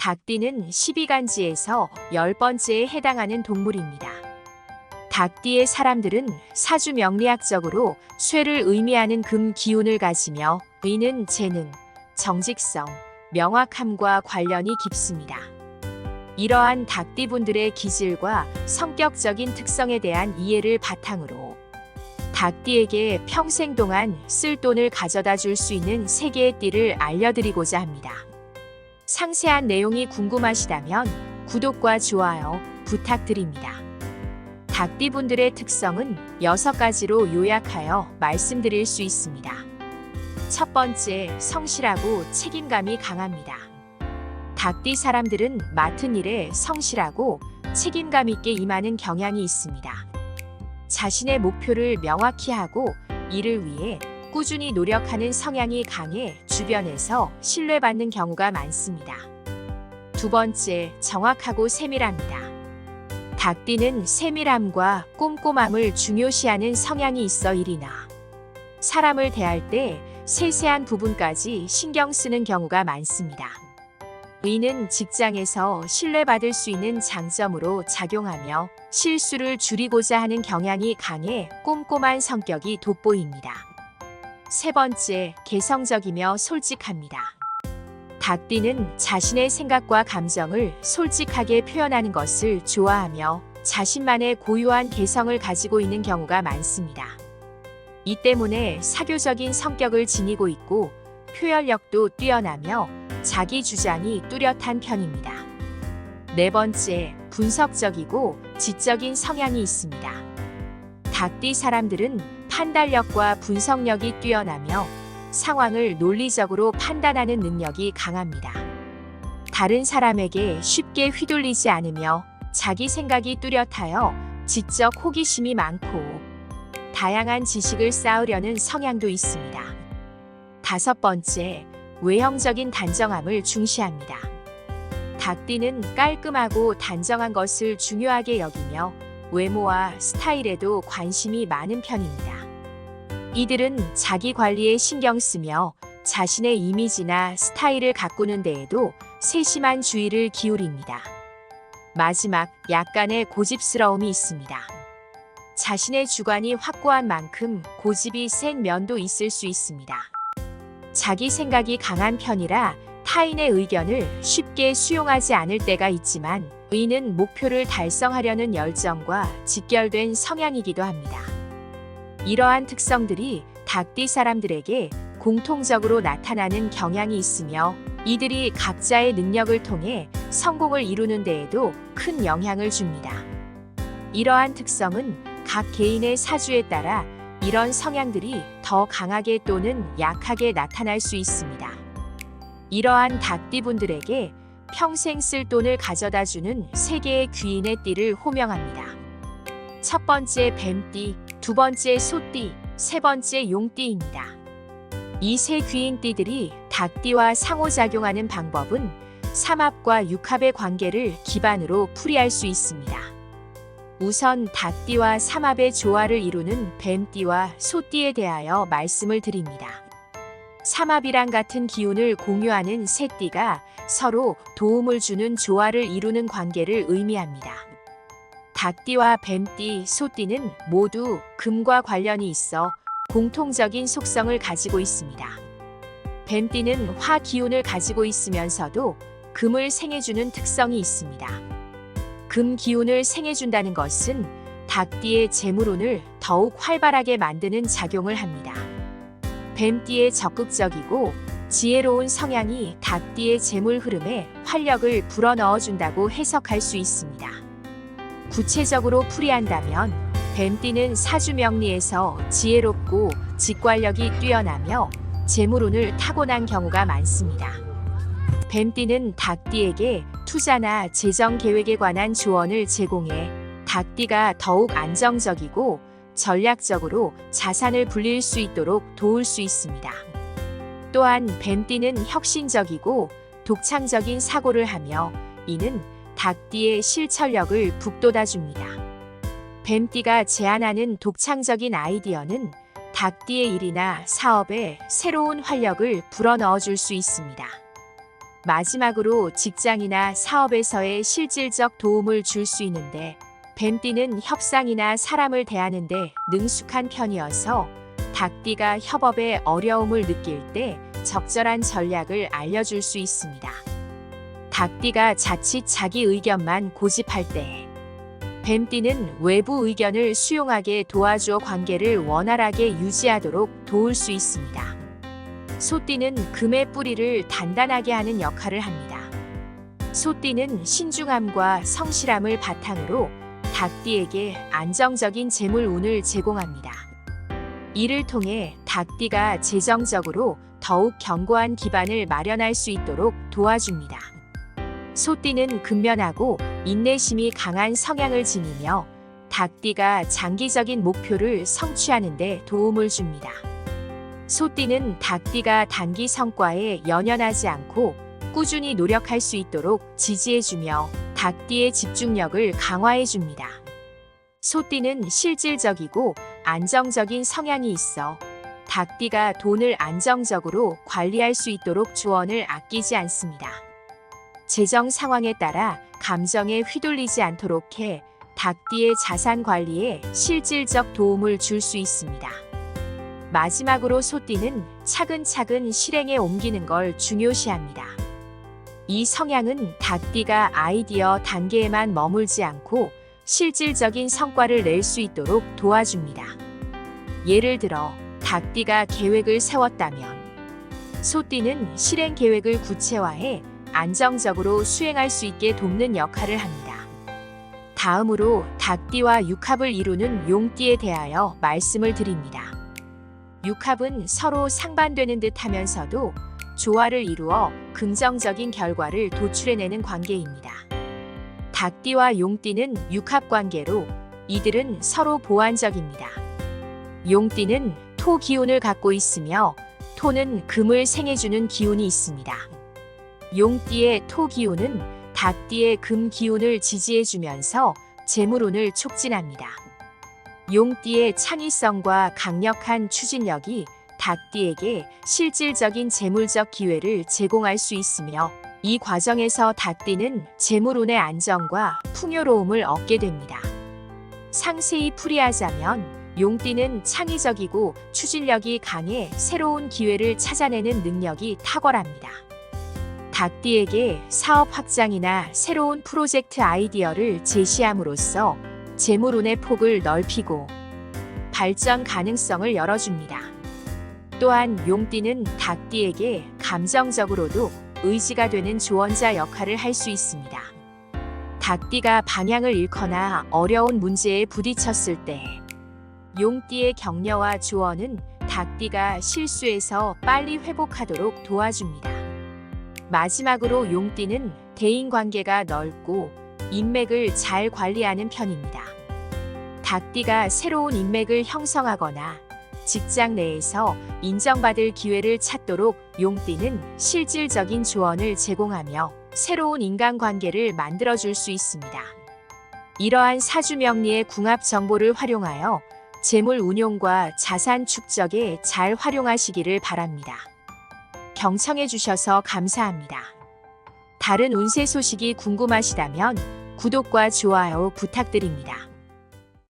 닭띠는 12간지에서 10번째에 해당하는 동물입니다. 닭띠의 사람들은 사주 명리학적으로 쇠를 의미하는 금 기운을 가지며 의는 재능, 정직성, 명확함과 관련이 깊습니다. 이러한 닭띠분들의 기질과 성격적인 특성에 대한 이해를 바탕으로 닭띠에게 평생 동안 쓸 돈을 가져다 줄 수 있는 세 개의 띠를 알려드리고자 합니다. 상세한 내용이 궁금하시다면 구독과 좋아요 부탁드립니다. 닭띠분들의 특성은 여섯 가지로 요약하여 말씀드릴 수 있습니다. 첫 번째, 성실하고 책임감이 강합니다. 닭띠 사람들은 맡은 일에 성실하고 책임감 있게 임하는 경향이 있습니다. 자신의 목표를 명확히 하고 이를 위해 꾸준히 노력하는 성향이 강해 주변에서 신뢰받는 경우가 많습니다. 두 번째, 정확하고 세밀합니다. 닭띠는 세밀함과 꼼꼼함을 중요시하는 성향이 있어 일이나 사람을 대할 때 세세한 부분까지 신경 쓰는 경우가 많습니다. 의는 직장에서 신뢰받을 수 있는 장점으로 작용하며 실수를 줄이고자 하는 경향이 강해 꼼꼼한 성격이 돋보입니다. 세 번째, 개성적이며 솔직합니다. 닭띠는 자신의 생각과 감정을 솔직하게 표현하는 것을 좋아하며 자신만의 고유한 개성을 가지고 있는 경우가 많습니다. 이 때문에 사교적인 성격을 지니고 있고 표현력도 뛰어나며 자기 주장이 뚜렷한 편입니다. 네 번째, 분석적이고 지적인 성향이 있습니다. 닭띠 사람들은 판단력과 분석력이 뛰어나며 상황을 논리적으로 판단하는 능력이 강합니다. 다른 사람에게 쉽게 휘둘리지 않으며 자기 생각이 뚜렷하여 지적 호기심이 많고 다양한 지식을 쌓으려는 성향도 있습니다. 다섯 번째, 외형적인 단정함을 중시합니다. 닭띠는 깔끔하고 단정한 것을 중요하게 여기며 외모와 스타일에도 관심이 많은 편입니다. 이들은 자기 관리에 신경 쓰며 자신의 이미지나 스타일을 가꾸는 데에도 세심한 주의를 기울입니다. 마지막, 약간의 고집스러움이 있습니다. 자신의 주관이 확고한 만큼 고집이 센 면도 있을 수 있습니다. 자기 생각이 강한 편이라 타인의 의견을 쉽게 수용하지 않을 때가 있지만 의는 목표를 달성하려는 열정과 직결된 성향이기도 합니다. 이러한 특성들이 닭띠 사람들에게 공통적으로 나타나는 경향이 있으며 이들이 각자의 능력을 통해 성공을 이루는 데에도 큰 영향을 줍니다. 이러한 특성은 각 개인의 사주에 따라 이런 성향들이 더 강하게 또는 약하게 나타날 수 있습니다. 이러한 닭띠분들에게 평생 쓸 돈을 가져다 주는 세 개의 귀인의 띠를 호명합니다. 첫 번째 뱀띠, 두 번째 소띠, 세 번째 용띠입니다. 이 세 귀인 띠들이 닭띠와 상호작용하는 방법은 삼합과 육합의 관계를 기반으로 풀이할 수 있습니다. 우선 닭띠와 삼합의 조화를 이루는 뱀띠와 소띠에 대하여 말씀을 드립니다. 삼합이랑 같은 기운을 공유하는 세 띠가 서로 도움을 주는 조화를 이루는 관계를 의미합니다. 닭띠와 뱀띠, 소띠는 모두 금과 관련이 있어 공통적인 속성을 가지고 있습니다. 뱀띠는 화 기운을 가지고 있으면서도 금을 생해주는 특성이 있습니다. 금 기운을 생해준다는 것은 닭띠의 재물운을 더욱 활발하게 만드는 작용을 합니다. 뱀띠의 적극적이고 지혜로운 성향이 닭띠의 재물 흐름에 활력을 불어넣어준다고 해석할 수 있습니다. 구체적으로 풀이한다면 뱀띠는 사주 명리에서 지혜롭고 직관력이 뛰어나며 재물운을 타고난 경우가 많습니다. 뱀띠는 닭띠에게 투자나 재정 계획에 관한 조언을 제공해 닭띠가 더욱 안정적이고 전략적으로 자산을 불릴 수 있도록 도울 수 있습니다. 또한 뱀띠는 혁신적이고 독창적인 사고를 하며 이는 닭띠의 실천력을 북돋아 줍니다. 뱀띠가 제안하는 독창적인 아이디어는 닭띠의 일이나 사업에 새로운 활력을 불어넣어 줄 수 있습니다. 마지막으로 직장이나 사업에서의 실질적 도움을 줄 수 있는데 뱀띠는 협상이나 사람을 대하는데 능숙한 편이어서 닭띠가 협업에 어려움을 느낄 때 적절한 전략을 알려줄 수 있습니다. 닭띠가 자칫 자기 의견만 고집할 때 뱀띠는 외부 의견을 수용하게 도와주어 관계를 원활하게 유지하도록 도울 수 있습니다. 소띠는 금의 뿌리를 단단하게 하는 역할을 합니다. 소띠는 신중함과 성실함을 바탕으로 닭띠에게 안정적인 재물 운을 제공합니다. 이를 통해 닭띠가 재정적으로 더욱 견고한 기반을 마련할 수 있도록 도와줍니다. 소띠는 근면하고 인내심이 강한 성향을 지니며 닭띠가 장기적인 목표를 성취하는 데 도움을 줍니다. 소띠는 닭띠가 단기 성과에 연연하지 않고 꾸준히 노력할 수 있도록 지지해주며 닭띠의 집중력을 강화해줍니다. 소띠는 실질적이고 안정적인 성향이 있어 닭띠가 돈을 안정적으로 관리할 수 있도록 조언을 아끼지 않습니다. 재정 상황에 따라 감정에 휘둘리지 않도록 해 닭띠의 자산 관리에 실질적 도움을 줄 수 있습니다. 마지막으로 소띠는 차근차근 실행에 옮기는 걸 중요시합니다. 이 성향은 닭띠가 아이디어 단계에만 머물지 않고 실질적인 성과를 낼 수 있도록 도와줍니다. 예를 들어 닭띠가 계획을 세웠다면 소띠는 실행 계획을 구체화해 안정적으로 수행할 수 있게 돕는 역할을 합니다. 다음으로 닭띠와 육합을 이루는 용띠에 대하여 말씀을 드립니다. 육합은 서로 상반되는 듯 하면서도 조화를 이루어 긍정적인 결과를 도출해내는 관계입니다. 닭띠와 용띠는 육합 관계로 이들은 서로 보완적입니다. 용띠는 토 기운을 갖고 있으며 토는 금을 생해주는 기운이 있습니다. 용띠의 토 기운은 닭띠의 금 기운을 지지해주면서 재물운을 촉진합니다. 용띠의 창의성과 강력한 추진력이 닭띠에게 실질적인 재물적 기회를 제공할 수 있으며 이 과정에서 닭띠는 재물운의 안정과 풍요로움을 얻게 됩니다. 상세히 풀이하자면 용띠는 창의적이고 추진력이 강해 새로운 기회를 찾아내는 능력이 탁월합니다. 닭띠에게 사업 확장이나 새로운 프로젝트 아이디어를 제시함으로써 재물운의 폭을 넓히고 발전 가능성을 열어줍니다. 또한 용띠는 닭띠에게 감정적으로도 의지가 되는 조언자 역할을 할 수 있습니다. 닭띠가 방향을 잃거나 어려운 문제에 부딪혔을 때 용띠의 격려와 조언은 닭띠가 실수에서 빨리 회복하도록 도와줍니다. 마지막으로 용띠는 대인 관계가 넓고 인맥을 잘 관리하는 편입니다. 닭띠가 새로운 인맥을 형성하거나 직장 내에서 인정받을 기회를 찾도록 용띠는 실질적인 조언을 제공하며 새로운 인간관계를 만들어줄 수 있습니다. 이러한 사주명리의 궁합 정보를 활용하여 재물 운용과 자산 축적에 잘 활용하시기를 바랍니다. 경청해 주셔서 감사합니다. 다른 운세 소식이 궁금하시다면 구독과 좋아요 부탁드립니다.